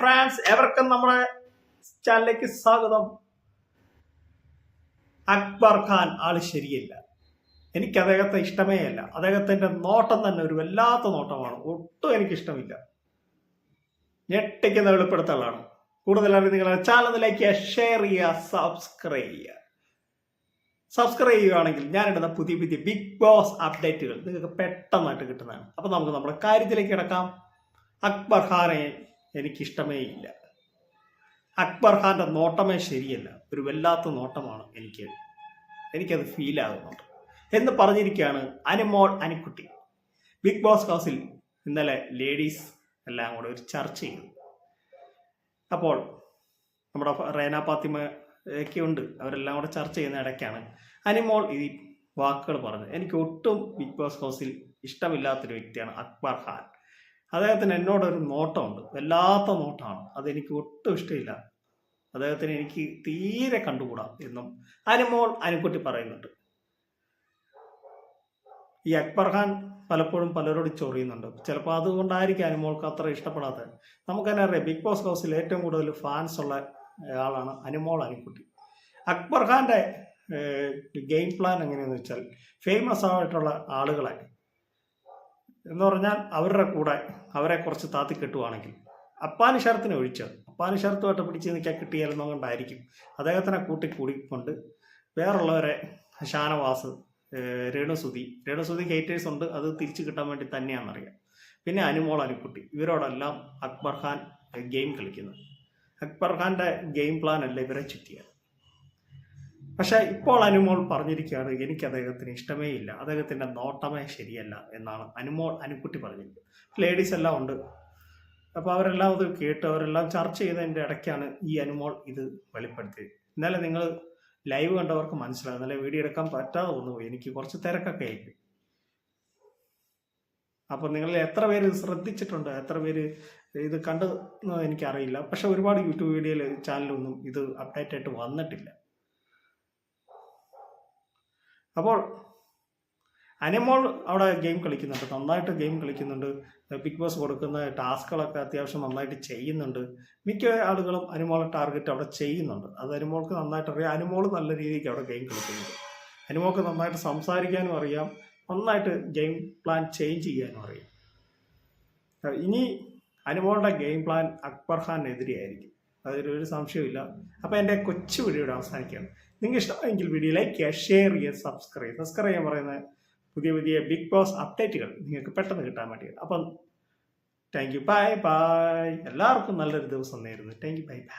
France എവർക്കും നമ്മുടെ ചാനലിലേക്ക് സ്വാഗതം. അക്ബർ ഖാൻ ആൾ ശരിയല്ല. എനിക്ക് അദ്ദേഹത്തെ ഇഷ്ടമേ അല്ല. അദ്ദേഹത്തിന്റെ നോട്ടം തന്നെ ഒരു വല്ലാത്ത നോട്ടമാണ്. ഒട്ടും എനിക്ക് ഇഷ്ടമില്ല. ഞെട്ടിക്കുന്ന വെളിപ്പെടുത്തലാണ്. അറിയാം നിങ്ങൾ ചാനൽ ലൈക്ക് ചെയ്യുക ഷെയർ ചെയ്യുക. സബ്സ്ക്രൈബ് ചെയ്യുക സബ്സ്ക്രൈബ് ചെയ്യുകയാണെങ്കിൽ ഞാൻ ഇടുന്ന പുതിയ പുതിയ ബിഗ് ബോസ് അപ്ഡേറ്റുകൾ നിങ്ങൾക്ക് പെട്ടെന്നായിട്ട് കിട്ടുന്നതാണ്. അപ്പോൾ നമുക്ക് നമ്മുടെ കാര്യത്തിലേക്ക് കിടക്കാം. അക്ബർ ഖാനെ എനിക്കിഷ്ടമേ ഇല്ല. അക്ബർ ഖാന്റെ നോട്ടമേ ശരിയല്ല. ഒരു വല്ലാത്ത നോട്ടമാണ് എനിക്ക്. എനിക്കത് ഫീൽ ആകുന്നുണ്ട് എന്ന് പറഞ്ഞിരിക്കുകയാണ് അനുമോൾ അനിക്കുട്ടി. ബിഗ് ബോസ് ഹൗസിൽ ഇന്നലെ ലേഡീസ് എല്ലാം കൂടെ ഒരു ചർച്ച ചെയ്തു. അപ്പോൾ നമ്മുടെ റേന പാത്തിമയൊക്കെ ഉണ്ട്. അവരെല്ലാം കൂടെ ചർച്ച ചെയ്യുന്ന ഇടയ്ക്കാണ് അനിമോൾ ഈ വാക്കുകൾ പറഞ്ഞത്. എനിക്ക് ഒട്ടും ബിഗ് ബോസ് ഹൗസിൽ ഇഷ്ടമില്ലാത്തൊരു വ്യക്തിയാണ് അക്ബർ ഖാൻ. അദ്ദേഹത്തിന് എന്നോടൊരു നോട്ടമുണ്ട്. വല്ലാത്ത നോട്ടമാണ് അതെനിക്ക് ഒട്ടും ഇഷ്ടമില്ല. അദ്ദേഹത്തിന് എനിക്ക് തീരെ കണ്ടുകൂടാ എന്നും അനുമോൾ അനുക്കുട്ടി പറയുന്നുണ്ട്. ഈ അക്ബർ ഖാൻ പലപ്പോഴും പലരോട് ചൊറിയുന്നുണ്ട്. ചിലപ്പോൾ അതുകൊണ്ടായിരിക്കും അനുമോൾക്ക് അത്ര ഇഷ്ടപ്പെടാത്തത്. നമുക്കെന്നെ അറിയാം ബിഗ് ബോസ് ഹൗസിൽ ഏറ്റവും കൂടുതൽ ഫാൻസ് ഉള്ള ആളാണ് അനുമോൾ അനുക്കുട്ടി. അക്ബർ ഖാന്റെ ഗെയിം പ്ലാൻ എങ്ങനെയാണെന്ന് വെച്ചാൽ ഫേമസ് ആയിട്ടുള്ള ആളുകളെ എന്ന് പറഞ്ഞാൽ അവരുടെ കൂടെ അവരെ കുറച്ച് താത്തി കെട്ടുവാണെങ്കിൽ. അപ്പാനി ഷർത്തിനെ ഒഴിച്ച്. അപ്പാനി ഷർത്തുമായിട്ട് പിടിച്ച് നിൽക്കാൻ കിട്ടിയാലെന്നോ കൊണ്ടായിരിക്കും. അദ്ദേഹത്തിനെ കൂട്ടി കൂടിക്കൊണ്ട് വേറുള്ളവരെ ഷാനവാസ് രേണുസുതി. രേണുസുതി ഹേറ്റേഴ്സ് ഉണ്ട്. അത് തിരിച്ചു കിട്ടാൻ വേണ്ടി തന്നെയാണെന്നറിയാം. പിന്നെ അനുമോൾ അനുക്കുട്ടി. ഇവരോടെല്ലാം അക്ബർ ഖാൻ ഗെയിം കളിക്കുന്നത്. അക്ബർ ഖാന്റെ ഗെയിം പ്ലാൻ അല്ല ഇവരെ ചുറ്റിയത്. പക്ഷെ ഇപ്പോൾ അനുമോൾ പറഞ്ഞിരിക്കുകയാണ് എനിക്ക് അദ്ദേഹത്തിന് ഇഷ്ടമേ ഇല്ല. അദ്ദേഹത്തിന്റെ നോട്ടമേ ശരിയല്ല എന്നാണ് അനുമോൾ അനുക്കുട്ടി പറഞ്ഞിരിക്കുന്നത്. ലേഡീസ് എല്ലാം ഉണ്ട്. അപ്പോൾ അവരെല്ലാം അത് കേട്ട് അവരെല്ലാം ചർച്ച ചെയ്തതിന്റെ ഇടയ്ക്കാണ് ഈ അനുമോൾ ഇത് വെളിപ്പെടുത്തിയത്. ഇന്നലെ നിങ്ങൾ ലൈവ് കണ്ടവർക്ക് മനസ്സിലാകും ഇന്നലെ വീഡിയോ എടുക്കാൻ പറ്റാതെ വന്നുപോയി എനിക്ക് കുറച്ച് തിരക്കൊക്കെ ആയിപ്പോയി അപ്പോൾ നിങ്ങൾ എത്ര പേര് ശ്രദ്ധിച്ചിട്ടുണ്ട്? എത്ര പേര് ഇത് കണ്ടു എന്ന് എനിക്കറിയില്ല. പക്ഷെ ഒരുപാട് യൂട്യൂബ് വീഡിയോയിൽ ചാനലൊന്നും ഇത് അപ്ഡേറ്റ് ആയിട്ട് വന്നിട്ടില്ല. അപ്പോൾ അനിമോൾ അവിടെ ഗെയിം കളിക്കുന്നുണ്ട് നന്നായിട്ട് ഗെയിം കളിക്കുന്നുണ്ട് ബിഗ് ബോസ് കൊടുക്കുന്ന ടാസ്കുകളൊക്കെ അത്യാവശ്യം നന്നായിട്ട് ചെയ്യുന്നുണ്ട്. മിക്ക ആളുകളും അനിമോൾ ടാർഗറ്റ് അവിടെ ചെയ്യുന്നുണ്ട്. അത് അനിമോൾക്ക് നന്നായിട്ട് അറിയാം. അനിമോൾ നല്ല രീതിക്ക് അവിടെ ഗെയിം കളിക്കുന്നുണ്ട്. അനിമോൾക്ക് നന്നായിട്ട് സംസാരിക്കാനും അറിയാം. നന്നായിട്ട് ഗെയിം പ്ലാൻ ചേഞ്ച് ചെയ്യാനും അറിയാം. ഇനി അനുമോളുടെ ഗെയിം പ്ലാൻ അക്ബർ ഖാനെതിരെയായിരിക്കും അതിലൊരു സംശയമില്ല അപ്പോൾ എന്റെ കൊച്ചു വീഡിയോയുടെ അവസാനിക്കുകയാണ്. നിങ്ങൾക്ക് ഇഷ്ടമായെങ്കിൽ വീഡിയോ ലൈക്ക് ചെയ്യുക ഷെയർ ചെയ്യുക സബ്സ്ക്രൈബ് സബ്സ്ക്രൈബ് ചെയ്യാൻ പറയുന്നത് പുതിയ പുതിയ ബിഗ് ബോസ് അപ്ഡേറ്റുകൾ നിങ്ങൾക്ക് പെട്ടെന്ന് കിട്ടാൻ വേണ്ടിയിട്ട്. അപ്പം താങ്ക് യു ബൈ ബൈ എല്ലാവർക്കും നല്ലൊരു ദിവസം നേരുന്നു. Thank you bye bye